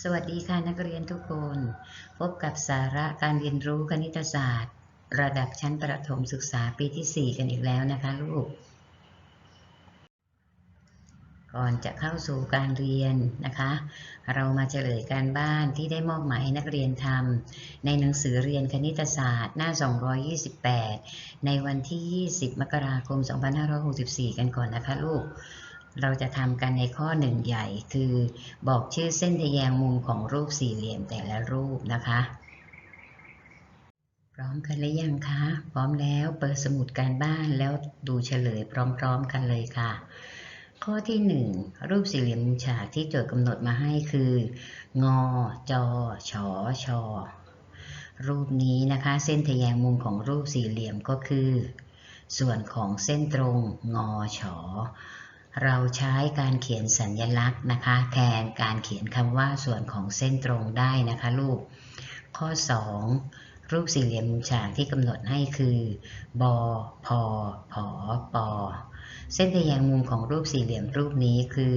สวัสดีค่ะนักเรียนทุกคน พบกับสาระการเรียนรู้คณิตศาสตร์ ระดับชั้นประถมศึกษาปีที่ 4 กันอีกแล้วนะคะลูก ก่อนจะเข้าสู่การเรียนนะคะ เรามาเฉลยการบ้านที่ได้มอบหมายให้นักเรียนทำในหนังสือเรียนคณิตศาสตร์หน้า 228 ในวันที่ 20 มกราคม 2564 กันก่อนนะคะลูก เราจะทำกันในข้อหนึ่งใหญ่คือบอกชื่อเส้นทแยงมุมของรูปสี่เหลี่ยมแต่ละรูปนะคะ พร้อมกันหรือยังคะ พร้อมแล้วเปิดสมุดการบ้านแล้วดูเฉลยพร้อมๆกันเลยค่ะ ข้อที่หนึ่งรูปสี่เหลี่ยมมุมฉากที่โจทย์กำหนดมาให้คือ งอ จอชอชอรูปนี้นะคะ เส้นทแยงมุมของรูปสี่เหลี่ยมก็คือ ส่วนของเส้นตรงงอชอ เราใช้การเขียนสัญญลักษณ์นะคะ แทนการเขียนคำว่าส่วนของเส้นตรงได้นะคะลูก ข้อ 2 รูปสี่เหลี่ยมมุมฉากที่กำหนดให้คือบพผปเส้นทแยงมุมของรูปสี่เหลี่ยมรูปนี้คือ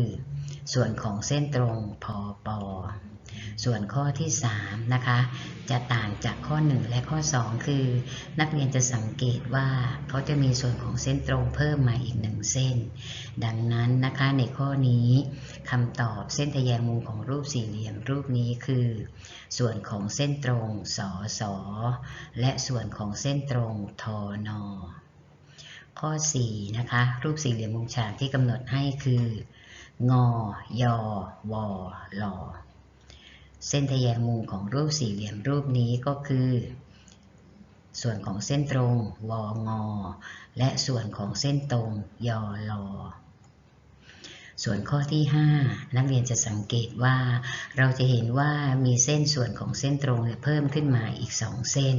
ส่วนของเส้นตรงพป ส่วนข้อที่3นะคะจะต่างจากข้อ 1 และข้อ 2 คือ นักเรียนจะสังเกตว่าเขาจะมีส่วนของเส้นตรงเพิ่มมาอีกหนึ่งเส้น ดังนั้นนะคะในข้อนี้คำตอบเส้นทะแยงมุมของรูปสี่เหลี่ยมรูปนี้คือ ส่วนของเส้นตรงสอสอและส่วนของเส้นตรงทอนอข้อ 4 นะคะ รูปสี่เหลี่ยมมุมฉากที่กำหนดให้คือ งอยอวอลอ เส้นทะแยงมุมของรูปสี่เหลี่ยมรูปนี้ก็คือ ส่วนของเส้นตรงวงอ และส่วนของเส้นตรงยอลอส่วนข้อที่ 5 นักเรียนจะสังเกตว่า เราจะเห็นว่ามีเส้นส่วนของเส้นตรงเพิ่มขึ้นมาอีก 2 เส้น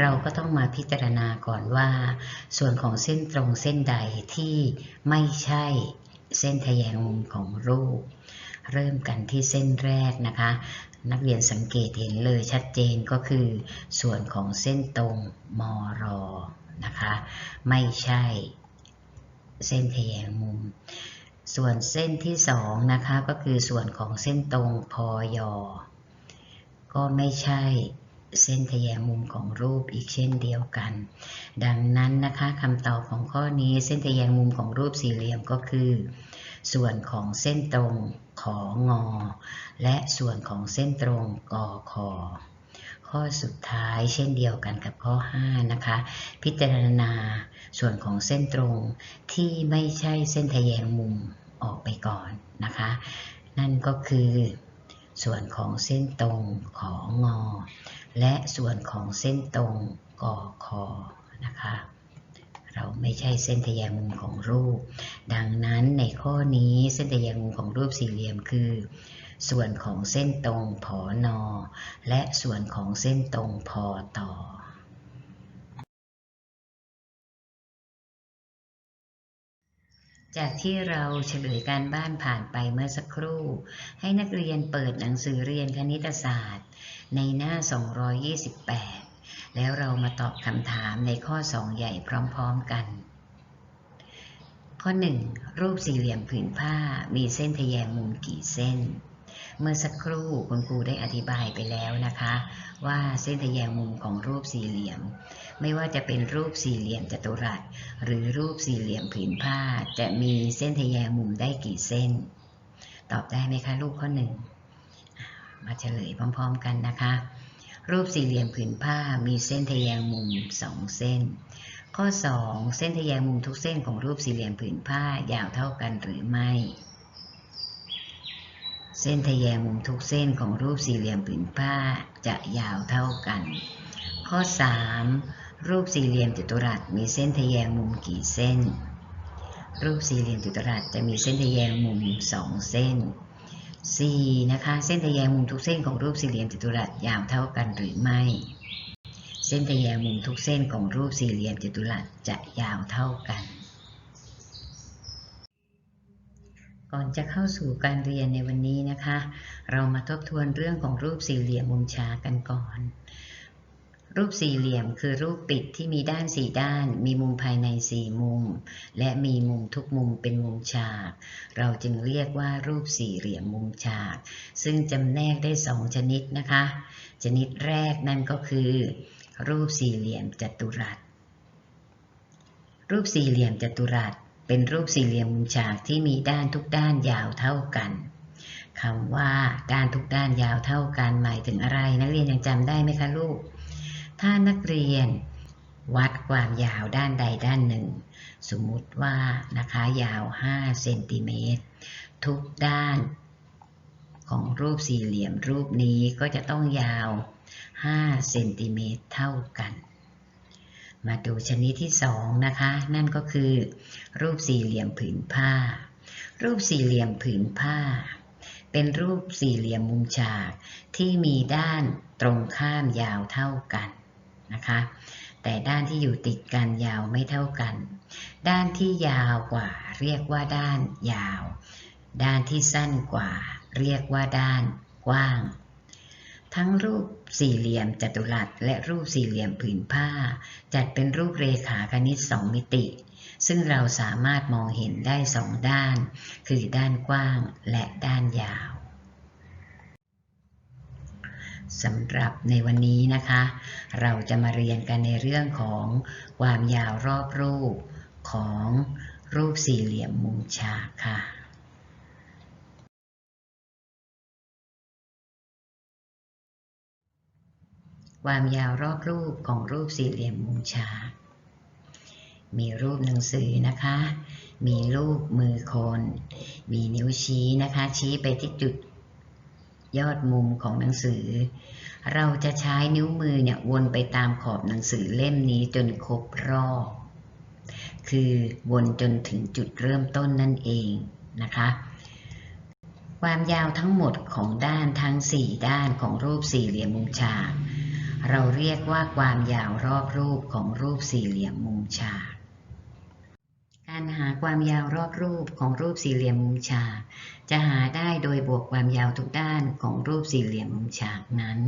เราก็ต้องมาพิจารณาก่อนว่า ส่วนของเส้นตรงเส้นใดที่ไม่ใช่เส้นทะแยงมุมของรูป เริ่มกันที่เส้นแรกนะคะ นักเรียนสังเกตเห็นเลยชัดเจนก็คือส่วนของเส้นตรงมรนะคะไม่ใช่เส้นทแยงมุม ส่วนเส้นที่สองนะคะก็คือส่วนของเส้นตรงพยก็ไม่ใช่เส้นทแยงมุมของรูปอีกเช่นเดียวกัน ดังนั้นนะคะคำตอบของข้อนี้เส้นทแยงมุมของรูปสี่เหลี่ยมก็คือ ส่วนของเส้นตรง ของอ และส่วนของเส้นตรงกอคอข้อสุดท้ายเช่นเดียวกันกับข้อ 5 นะคะ พิจารณาส่วนของเส้นตรงที่ไม่ใช่เส้นทะแยงมุมออกไปก่อนนะคะ นั่นก็คือส่วนของเส้นตรงของอและส่วนของเส้นตรงกอคอนะคะ เราไม่ใช่เส้นทะแยงมุมของรูป ดังนั้นในข้อนี้เส้นทะแยงมุมของรูปสี่เหลี่ยมคือ ส่วนของเส้นตรงผอนอ และส่วนของเส้นตรงพอต่อจากที่เราเฉลยการบ้านผ่านไปเมื่อสักครู่ ให้นักเรียนเปิดหนังสือเรียนคณิตศาสตร์ ในหน้า 228 แล้วเรามาตอบคำถามในข้อ 2 ใหญ่พร้อมๆกัน ข้อ 1 รูปสี่เหลี่ยมผืนผ้ามีเส้นทะแยงมุมกี่เส้น เมื่อสักครู่คุณครูได้อธิบายไปแล้วนะคะ ว่าเส้นทะแยงมุมของรูปสี่เหลี่ยม ไม่ว่าจะเป็นรูปสี่เหลี่ยมจัตุรัส หรือรูปสี่เหลี่ยมผืนผ้าจะมีเส้นทะแยงมุมได้กี่เส้น ตอบได้ไหมคะลูกข้อหนึ่งมาเฉลยพร้อม ๆ กันนะคะ รูปสี่เหลี่ยมผืนผ้ามีเส้นทะแยงมุมสองเส้น ข้อ 2 เส้นทะแยงมุมทุกเส้นของรูปสี่เหลี่ยมผืนผ้ายาวเท่ากันหรือไม่ เส้นทะแยงมุมทุกเส้นของรูปสี่เหลี่ยมผืนผ้าจะยาวเท่ากัน ข้อ 3 รูปสี่เหลี่ยมจัตุรัสมีเส้นทะแยงมุมกี่เส้น รูปสี่เหลี่ยมจัตุรัสจะมีเส้นทะแยงมุมสองเส้น 4. นะคะ เส้นทะแยงมุมทุกเส้นของรูปสี่เหลี่ยมจัตุรัสยาวเท่ากันหรือไม่ เส้นทะแยงมุมทุกเส้นของรูปสี่เหลี่ยมจัตุรัสจะยาวเท่ากัน ก่อนจะเข้าสู่การเรียนในวันนี้นะคะ เรามาทบทวนเรื่องของรูปสี่เหลี่ยมมุมฉากกันก่อน รูปสี่เหลี่ยมคือรูปปิดที่มีด้านสี่ด้าน มีมุมภายในสี่มุม และมีมุมทุกมุมเป็นมุมฉาก เราจึงเรียกว่ารูปสี่เหลี่ยมมุมฉาก ซึ่งจำแนกได้สองชนิดนะคะ ชนิดแรกนั่นก็คือ รูปสี่เหลี่ยมจัตุรัส รูปสี่เหลี่ยมจัตุรัส เป็นรูปสี่เหลี่ยมมุมฉากที่มีด้านทุกด้านยาวเท่ากันคำว่าด้านทุกด้านยาวเท่ากันหมายถึงอะไร นักเรียนยังจำได้ไหมคะลูก ถ้านักเรียนวัดความยาวด้านใดด้านหนึ่ง สมมุติว่านะคะยาว 5 เซนติเมตร ทุกด้านของรูปสี่เหลี่ยมรูปนี้ก็จะต้องยาว 5 เซนติเมตรเท่ากัน มาดูชนิดที่ 2 นะคะ นั่นก็คือ รูปสี่เหลี่ยมผืนผ้า รูปสี่เหลี่ยมผืนผ้า เป็นรูปสี่เหลี่ยมมุมฉากที่มีด้านตรงข้ามยาวเท่ากัน นะคะ แต่ด้านที่อยู่ติดกันยาวไม่เท่ากัน ด้านที่ยาวกว่าเรียกว่าด้านยาว ด้านที่สั้นกว่า เรียกว่าด้านกว้าง ทั้งรูปสี่เหลี่ยมจัตุรัสและรูปสี่เหลี่ยมผืนผ้า จัดเป็นรูปเรขาคณิตสองมิติ ซึ่งเราสามารถมองเห็นได้สองด้าน คือด้านกว้างและด้านยาว สำหรับในวันนี้นะคะ เราจะมาเรียนกันในเรื่องของความยาวรอบรูปของรูปสี่เหลี่ยมมุมฉากค่ะความยาวรอบรูปของรูปสี่เหลี่ยมมุมฉาก มีรูปหนังสือนะคะ มีรูปมือคน มีนิ้วชี้นะคะ ชี้ไปที่จุด ยอดมุมของหนังสือ เราจะใช้นิ้วมือเนี่ยวนไปตามขอบหนังสือเล่มนี้จนครบรอบ คือวนจนถึงจุดเริ่มต้นนั่นเองนะคะ ความยาวทั้งหมดของด้านทั้ง 4 ด้านของรูปสี่เหลี่ยมมุมฉาก เราเรียกว่าความยาวรอบรูปของรูปสี่เหลี่ยมมุมฉาก การหาความยาวรอบรูปของรูปสี่เหลี่ยมมุมฉาก จะหาได้โดยบวกความยาวทุกด้านของรูปสี่เหลี่ยมมุมฉากนั้น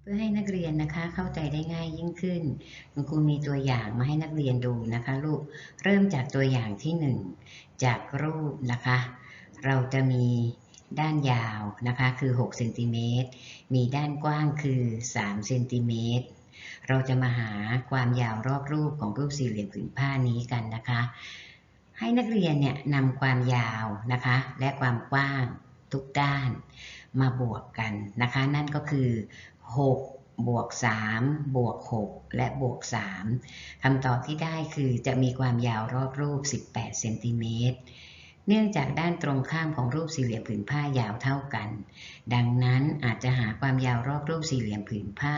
เพื่อให้นักเรียนนะคะเข้าใจได้ง่ายยิ่งขึ้น คุณครูมีตัวอย่างมาให้นักเรียนดูนะคะลูก เริ่มจากตัวอย่างที่ 1 จากรูปนะคะ เราจะมีด้านยาวนะคะคือ6เซนติเมตร มีด้านกว้างคือ3เซนติเมตร เราจะมาหาความยาวรอบรูปของรูปสี่เหลี่ยมผืนผ้านี้กันนะคะ ให้นักเรียนเนี่ยนำความยาวนะคะ และความกว้างทุกด้านมาบวกกันนะคะ นั่นก็คือ 6 บวก 3 บวก 6 และบวก 3คำตอบที่ได้คือจะมีความยาวรอบรูป 18 เซนติเมตร เนื่องจากด้านตรงข้ามของรูปสี่เหลี่ยมผืนผ้ายาวเท่ากัน ดังนั้นอาจจะหาความยาวรอบรูปสี่เหลี่ยมผืนผ้า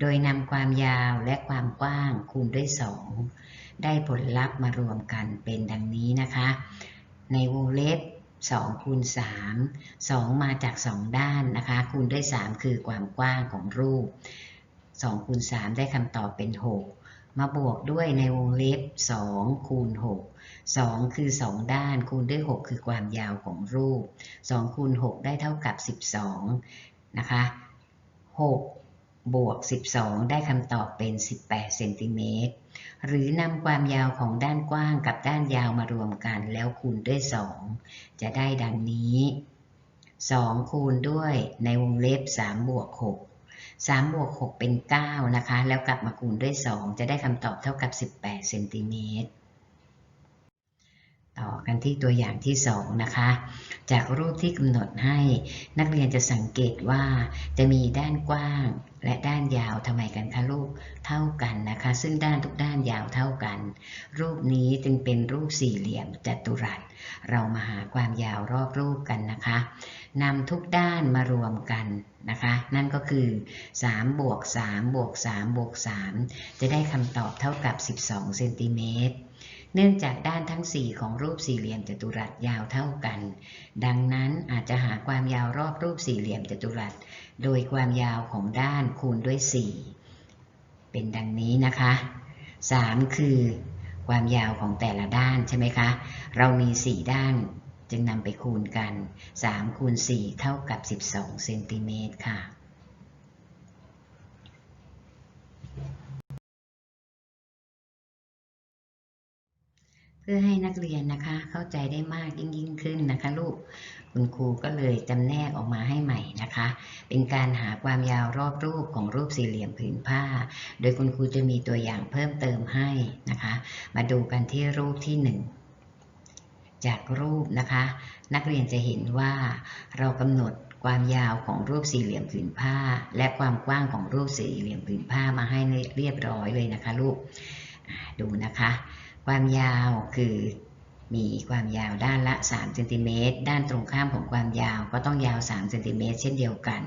โดยนำความยาวและความกว้างคูณด้วย2ได้ผลลัพธ์มารวมกันเป็นดังนี้นะคะ ในวงเล็บ2คูณ3 2 มาจาก 2 ด้านนะคะ คูณด้วย 3 คือความกว้างของรูป2คูณ3ได้คำตอบเป็น 6 มาบวกด้วยในวงเล็บ2คูณ6 2 คือ 2 ด้านคูณด้วย 6 คือความยาวของรูป 2 คูณ 6 ได้เท่ากับ 12 นะคะ 6 บวก 12 ได้คำตอบเป็น 18 เซนติเมตร หรือนำความยาวของด้านกว้างกับด้านยาวมารวมกันแล้วคูณด้วย 2 จะได้ดังนี้ 2 คูณด้วยในวงเล็บ 3 บวก 6 3บวก6เป็น 9 นะคะ แล้วกลับมาคูณด้วย 2 จะได้คำตอบเท่ากับ 18 เซนติเมตร ต่อกันที่ตัวอย่างที่2นะคะ จากรูปที่กำหนดให้นักเรียนจะสังเกตว่าจะมีด้านกว้างและด้านยาวทำไมกันคะลูกเท่ากันนะคะ ซึ่งด้านทุกด้านยาวเท่ากัน รูปนี้จึงเป็นรูปสี่เหลี่ยมจัตุรัส เรามาหาความยาวรอบรูปกันนะคะนำทุกด้านมารวมกันนะคะ นั่นก็คือ3บวก3บวก3บวก3จะได้คำตอบเท่ากับ 12เซนติเมตร เนื่องจากด้านทั้ง 4 ของรูปสี่เหลี่ยมจัตุรัสยาวเท่ากัน ดังนั้นอาจจะหาความยาวรอบรูปสี่เหลี่ยมจัตุรัส โดยความยาวของด้านคูณด้วย 4 เป็นดังนี้นะคะ 3 คือความยาวของแต่ละด้านใช่ไหมคะ เรามี 4 ด้านจึงนำไปคูณกัน 3 คูณ 4 เท่ากับ 12 เซนติเมตรค่ะ พื่อให้นักเรียนนะคะ เข้าใจได้มากยิ่งยิ่งขึ้นนะคะลูก คุณครูก็เลยจำแนกออกมาให้ใหม่นะคะ เป็นการหาความยาวรอบรูปของรูปสี่เหลี่ยมผืนผ้า โดยคุณครูจะมีตัวอย่างเพิ่มเติมให้นะคะ มาดูกันที่รูปที่หนึ่งจากรูปนะคะ นักเรียนจะเห็นว่าเรากำหนดความยาวของรูปสี่เหลี่ยมผืนผ้า และความกว้างของรูปสี่เหลี่ยมผืนผ้ามาให้เรียบร้อยเลยนะคะ ลูกดูนะคะ ความยาวคือมีความยาวด้านละ3เซนติเมตรด้านตรงข้ามของความยาวก็ต้องยาว3เซนติเมตรเช่นเดียวกัน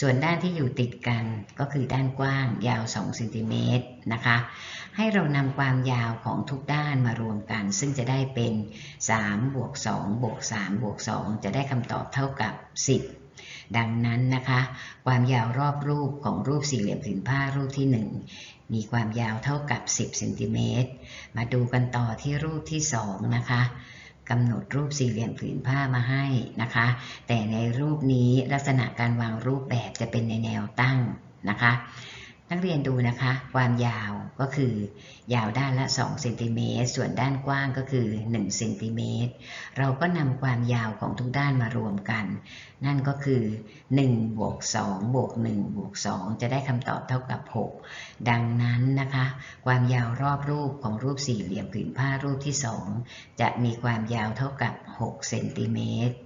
ส่วนด้านที่อยู่ติดกันก็คือด้านกว้างยาว2เซนติเมตรนะคะ ให้เรานำความยาวของทุกด้านมารวมกัน ซึ่งจะได้เป็น3บวก2บวก3บวก2จะได้คำตอบเท่ากับ 10ดังนั้นนะคะ ความยาวรอบรูปของรูปสี่เหลี่ยมผืนผ้ารูปที่1 มีความยาวเท่ากับ 10เซนติเมตร มาดูกันต่อที่รูปที่ 2 นะคะกำหนดรูปสี่เหลี่ยมผืนผ้ามาให้นะคะ แต่ในรูปนี้ลักษณะการวางรูปแบบจะเป็นในแนวตั้งนะคะ นักเรียนดูนะคะ ความยาวก็คือยาวด้านละ2เซนติเมตรส่วนด้านกว้างก็คือ1เซนติเมตรเราก็นำความยาวของทุกด้านมารวมกัน นั่นก็คือ1บวก2บวก1บวก2จะได้คำตอบเท่ากับ 6 ดังนั้นนะคะ ความยาวรอบรูปของรูปสี่เหลี่ยมผืนผ้ารูปที่ 2 จะมีความยาวเท่ากับ6เซนติเมตร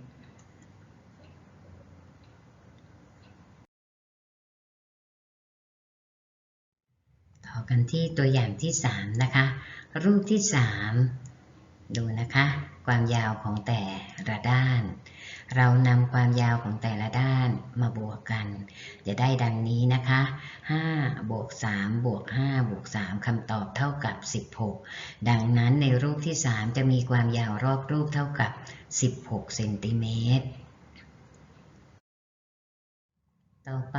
ต่อ กันที่ตัวอย่างที่ 3 นะคะ รูปที่ 3 ดูนะคะ ความยาวของแต่ละด้าน เรานำความยาวของแต่ละด้านมาบวกกัน จะได้ดังนี้นะคะ5บวก3บวก5บวก3คำตอบเท่ากับ 16 ดังนั้นในรูปที่ 3 จะมีความยาวรอบรูปเท่ากับ 16เซนติเมตร ต่อไป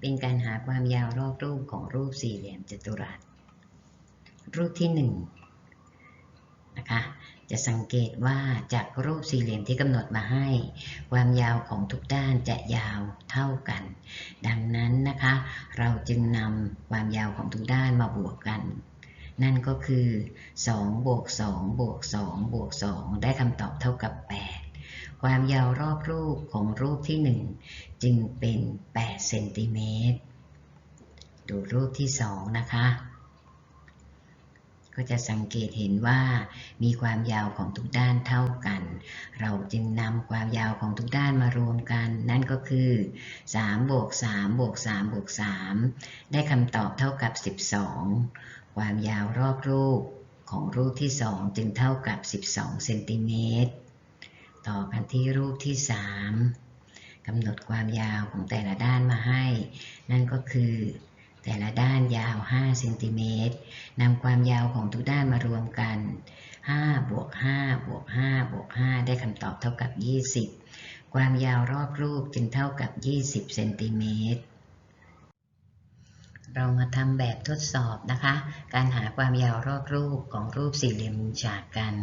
เป็นการหาความยาวรอบรูปของรูปสี่เหลี่ยมจัตุรัส รูปที่1นนะคะ จะสังเกตว่าจากรูปสี่เหลี่ยมที่กำหนดมาให้ ความยาวของทุกด้านจะยาวเท่ากัน ดังนั้นนะคะ เราจึงนำความยาวของทุกด้านมาบวกกัน นั่นก็คือ2บวก2บวก2บวก2ได้คำตอบเท่ากับ 8 ความยาวรอบรูปของรูปที่ 1 จึงเป็น8เซนติเมตร ดูรูปที่ 2 นะคะ ก็จะสังเกตเห็นว่ามีความยาวของทุกด้านเท่ากัน เราจึงนำความยาวของทุกด้านมารวมกัน นั่นก็คือ3บวก3บวก3บวก3ได้คำตอบเท่ากับ 12 ความยาวรอบรูปของรูปที่ 2 จึงเท่ากับ 12 เซนติเมตร ต่อกันที่รูปที่ 3 กำหนดความยาวของแต่ละด้านมาให้ นั่นก็คือ แต่ละด้านยาว 5 เซนติเมตรนำความยาวของทุกด้านมารวมกัน 5 บวก 5 บวก 5 บวก 5 ได้คำตอบเท่ากับ 20 ความยาวรอบรูปจึงเท่ากับ 20 เซนติเมตรเรามาทำแบบทดสอบนะคะ การหาความยาวรอบรูปของรูปสี่เหลี่ยมมุมฉากกัน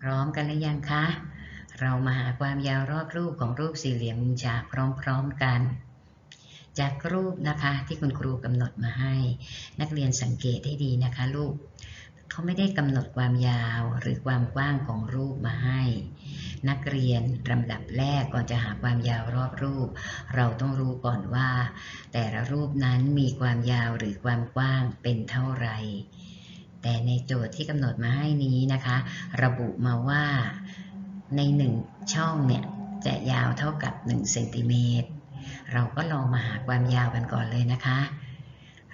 พร้อมกันหรือยังคะ เรามาหาความยาวรอบรูปของรูปสี่เหลี่ยมมุมฉากพร้อมๆกัน จากรูปนะคะที่คุณครูกำหนดมาให้ นักเรียนสังเกตให้ดีนะคะลูกเขาไม่ได้กำหนดความยาวหรือความกว้างของรูปมาให้ นักเรียนลำดับแรกก่อนจะหาความยาวรอบรูป เราต้องรู้ก่อนว่า แต่ละรูปนั้นมีความยาวหรือความกว้างเป็นเท่าไหร่แต่ในโจทย์ที่กำหนดมาให้นี้นะคะ ระบุมาว่า ใน1ช่องเนี่ยจะยาวเท่ากับ1เซนติเมตรเราก็ลองมาหาความยาวกันก่อนเลยนะคะ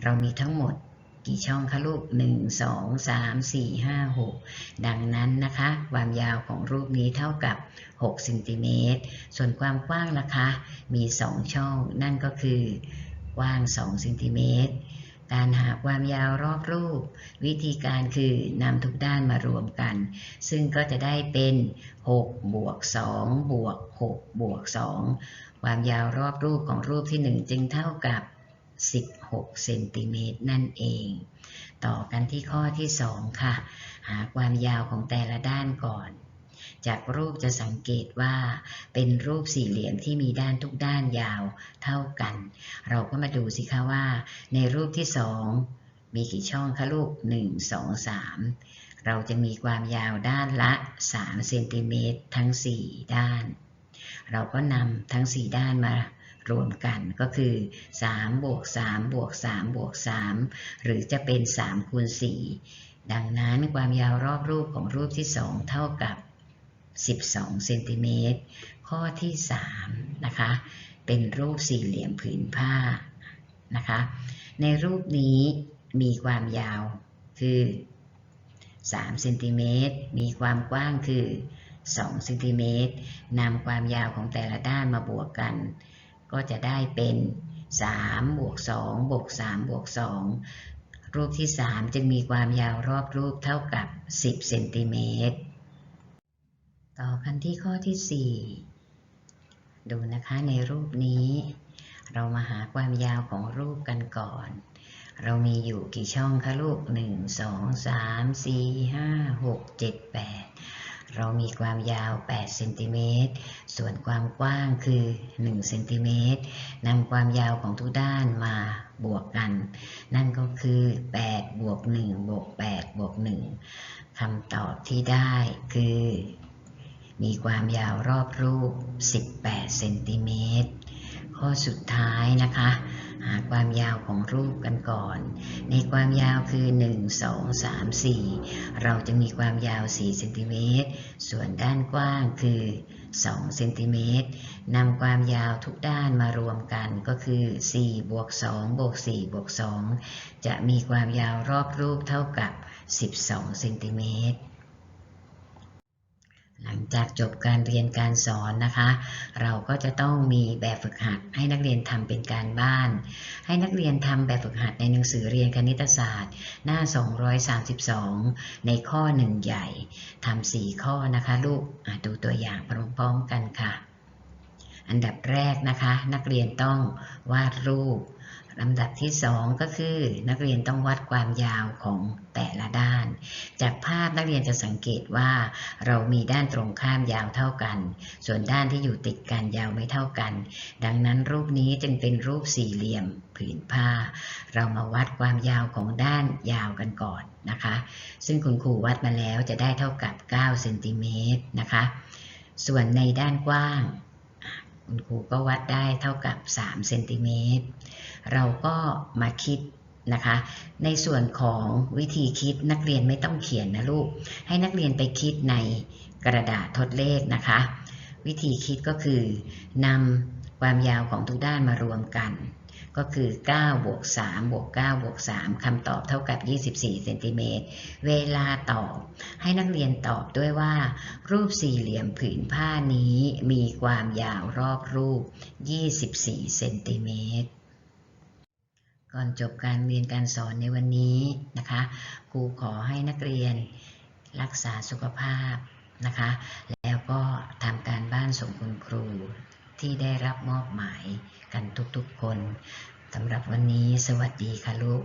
เรามีทั้งหมดกี่ช่องคะลูก 1 2 3 4 5 6 ดังนั้นนะคะ ความยาวของรูปนี้เท่ากับ6เซนติเมตร ส่วนความกว้างนะคะ มี 2 ช่อง นั่นก็คือกว้าง2เซนติเมตร การหาความยาวรอบรูป วิธีการคือนำทุกด้านมารวมกัน ซึ่งก็จะได้เป็น6บวก2บวก6บวก2ความยาวรอบรูปของรูปที่ 1 จึงเท่ากับ 16เซนติเมตรนั่นเอง ต่อกันที่ข้อที่ 2 ค่ะ หาความยาวของแต่ละด้านก่อน จากรูปจะสังเกตว่าเป็นรูปสี่เหลี่ยมที่มีด้านทุกด้านยาวเท่ากัน เราก็มาดูสิคะว่า ในรูปที่สองมีกี่ช่องคะลูก1 2 3 เราจะมีความยาวด้านละ3เซนติเมตรทั้ง 4 ด้าน เราก็นำทั้ง 4 ด้านมารวมกันก็คือ3บวก3บวก3บวก3หรือจะเป็น3คูณ4ดังนั้นความยาวรอบรูปของรูปที่ 2 เท่ากับ 12เซนติเมตรข้อที่3นะคะเป็นรูปสี่เหลี่ยมผืนผ้านะคะในรูปนี้มีความยาวคือ3เซนติเมตรมีความกว้างคือ2เซนติเมตรนำความยาวของแต่ละด้านมาบวกกัน ก็จะได้เป็น3บวก2บวก3บวก2รูปที่ 3 จึงมีความยาวรอบรูปเท่ากับ 10เซนติเมตร ต่อกันที่ข้อที่ 4 ดูนะคะในรูปนี้ เรามาหาความยาวของรูปกันก่อน เรามีอยู่กี่ช่องคะลูก 1 2 3 4 5 6 7 8 เรามีความยาว8เซนติเมตร ส่วนความกว้างคือ1เซนติเมตรนำความยาวของทุกด้านมาบวกกัน นั่นก็คือ8บวก1บวก8บวก1คำตอบที่ได้คือ มีความยาวรอบรูป 18 เซนติเมตร ข้อสุดท้ายนะคะ หาความยาวของรูปกันก่อน ในความยาวคือ 1 2 3 4 เราจะมีความยาว 4 เซนติเมตร ส่วนด้านกว้างคือ 2 เซนติเมตรนำความยาวทุกด้านมารวมกันก็คือ 4 บวก 2 บวก 4 บวก 2 จะมีความยาวรอบรูปเท่ากับ 12 เซนติเมตร จากจบการเรียนการสอนนะคะ เราก็จะต้องมีแบบฝึกหัดให้นักเรียนทำเป็นการบ้าน ให้นักเรียนทำแบบฝึกหัดในหนังสือเรียนคณิตศาสตร์ หน้า 232 ในข้อหนึ่งใหญ่ทำสี่ข้อนะคะลูกดูตัวอย่างพร้อมๆกันค่ะ อันดับแรกนะคะ นักเรียนต้องวาดรูป ลำดับที่ 2 ก็คือ นักเรียนต้องวัดความยาวของแต่ละด้าน จากภาพนักเรียนจะสังเกตว่า เรามีด้านตรงข้ามยาวเท่ากัน ส่วนด้านที่อยู่ติดกันยาวไม่เท่ากัน ดังนั้นรูปนี้จึงเป็นรูปสี่เหลี่ยมผืนผ้า เรามาวัดความยาวของด้านยาวกันก่อนนะคะ ซึ่งคุณครูวัดมาแล้วจะได้เท่ากับ9เซนติเมตรนะคะ ส่วนในด้านกว้าง คุณครูก็วัดได้เท่ากับ3เซนติเมตรเราก็มาคิดนะคะ ในส่วนของวิธีคิดนักเรียนไม่ต้องเขียนนะลูก ให้นักเรียนไปคิดในกระดาษทดเลขนะคะ วิธีคิดก็คือนำความยาวของทุกด้านมารวมกัน ก็คือ9บวก3บวก9บวก3คำตอบเท่ากับ 24เซนติเมตรเวลาตอบ ให้นักเรียนตอบด้วยว่า รูปสี่เหลี่ยมผืนผ้านี้มีความยาวรอบรูป 24เซนติเมตรก่อนจบการเรียนการสอนในวันนี้นะคะครูขอให้นักเรียนรักษาสุขภาพนะคะ แล้วก็ทำการบ้านส่งคุณครู ที่ได้รับมอบหมายกันทุกๆคนสำหรับวันนี้สวัสดีค่ะลูก